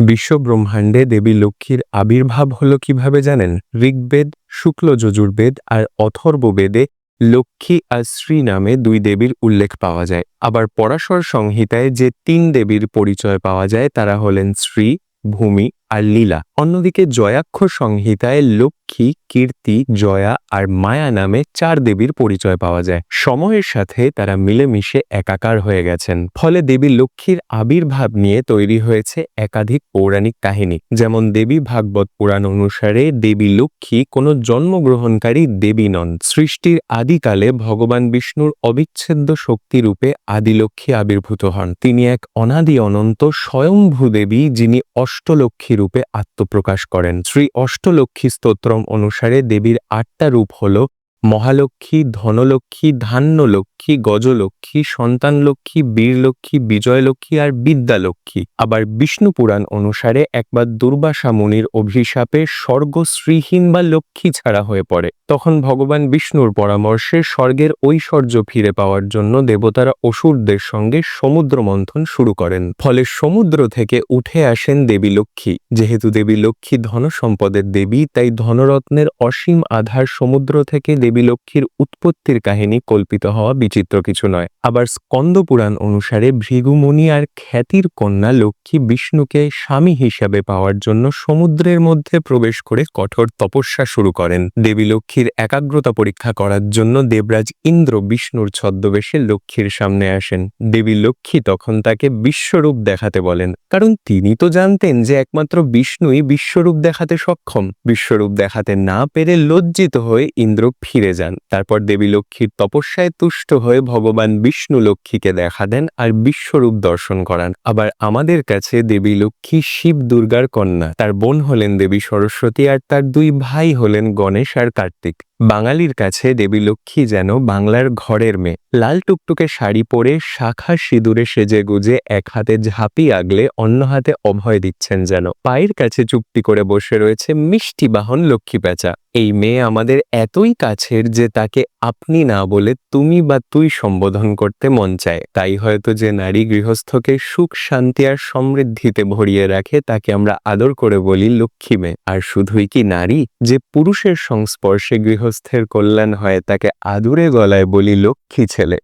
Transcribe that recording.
বিশ্ব ব্রহ্মাণ্ডে দেবী লক্ষ্মীর আবির্ভাব হল কীভাবে জানেন? ঋগ্বেদ, শুক্ল যজুর্বেদ আর অথর্ববেদে লক্ষ্মী আর শ্রী নামে দুই দেবীর উল্লেখ পাওয়া যায়। আবার পরাশর সংহিতায় যে তিন দেবীর পরিচয় পাওয়া যায়, তারা হলেন শ্রী, ভূমি আর লীলা। অন্যদিকে জয়াক্ষর সংহিতায় লক্ষ্মী, কীর্তি, জয়া আর মায়া নামে চার দেবীর পরিচয় পাওয়া যায়। সময়ের সাথে তারা মিলেমিশে একাকার হয়ে গেছেন। ফলে দেবী লক্ষ্মীর আবির্ভাব নিয়ে তৈরি হয়েছে একাধিক পৌরাণিক কাহিনী। যেমন দেবী ভাগবত পুরাণ অনুসারে দেবী লক্ষ্মী কোনো জন্মগ্রহণকারী দেবী নন। সৃষ্টির আদিকালে ভগবান বিষ্ণুর অবিচ্ছেদ্য শক্তিরূপে আদিলক্ষ্মী আবির্ভূত হন। তিনি এক অনাদি অনন্ত স্বয়ংভূ দেবী যিনি অষ্টলক্ষ্মী রূপে আত্মপ্রকাশ করেন। শ্রী অষ্টলক্ষ্মী স্তোত্রম অনুসারে দেবীর আটটা রূপ হল মহালক্ষ্মী ধনলক্ষ্মী ধান্যলক্ষ্মী গজলক্ষ্মী সন্তান লক্ষ্মী বীরলক্ষ্মী, বিজয়লক্ষ্মী আর বিদ্যালক্ষ্মী। আবার বিষ্ণু পুরাণ অনুসারে একবার দুর্বাসা মুনির অভিশাপে স্বর্গ শ্রীহীন বা লক্ষ্মী ছাড়া হয়ে পড়ে। তখন ভগবান বিষ্ণুর পরামর্শে স্বর্গের ঐশ্বর্য ফিরে পাওয়ার জন্য দেবতারা অসুরদের সঙ্গে সমুদ্র মন্থন শুরু করেন। ফলে সমুদ্র থেকে উঠে আসেন দেবী লক্ষ্মী। যেহেতু দেবী লক্ষ্মী ধন সম্পদের দেবী, তাই ধনরত্নের অসীম আধার সমুদ্র থেকে দেবী লক্ষ্মীর উৎপত্তির কাহিনী কল্পিত হওয়া বিচিত্র কিছু নয়। আবার স্কন্দ পুরাণ অনুসারে ভৃগুমুনি আর খ্যাতির কন্যা লক্ষ্মী বিষ্ণুকে স্বামী হিসাবে পাওয়ার জন্য সমুদ্রের মধ্যে প্রবেশ করে কঠোর তপস্যা শুরু করেন। দেবী লক্ষ্মীর একাগ্রতা পরীক্ষা করার জন্য দেবরাজ ইন্দ্র বিষ্ণুর ছদ্মবেশে লক্ষ্মীর সামনে আসেন। দেবী লক্ষ্মী তখন তাকে বিশ্বরূপ দেখাতে বলেন, কারণ তিনি তো জানতেন যে একমাত্র বিষ্ণুই বিশ্বরূপ দেখাতে সক্ষম। বিশ্বরূপ দেখাতে না পেরে লজ্জিত হয়ে ইন্দ্র ফিরে যান। তারপর দেবী লক্ষ্মীর তপস্যায় তুষ্ট হয়ে ভগবান বিষ্ণু লক্ষ্মীকে দেখা দেন আর বিশ্বরূপ দর্শন করান। আবার আমাদের কাছে দেবী লক্ষ্মী শিব দুর্গার কন্যা, তার বোন হলেন দেবী সরস্বতী আর তার দুই ভাই হলেন গণেশ আর কার্তিক। বাঙালির কাছে দেবী লক্ষ্মী যেন বাংলার ঘরের মেয়ে। লাল টুকটুকে শাড়ি পরে শাখা সিঁদুরে সেজে গুজে এক হাতে ঝাঁপি আগলে অন্য হাতে অভয় দিচ্ছেন যেন। পায়ের কাছে চুক্তি করে বসে রয়েছে মিষ্টি বাহন লক্ষ্মী পেঁচা। এই মেয়ে আমাদের এতই কাছের যে তাকে আপনি না বলে তুমি বা তুই সম্বোধন করতে মন চায়। তাই হয়তো যে নারী গৃহস্থকে সুখ, শান্তি আর সমৃদ্ধিতে ভরিয়ে রাখে তাকে আমরা আদর করে বলি লক্ষ্মী মেয়ে। আর শুধুই কি নারী? যে পুরুষের সংস্পর্শে গৃহস্থের কল্যাণ হয় তাকে আদুরে গলায় বলি লক্ষ্মী ছেলে।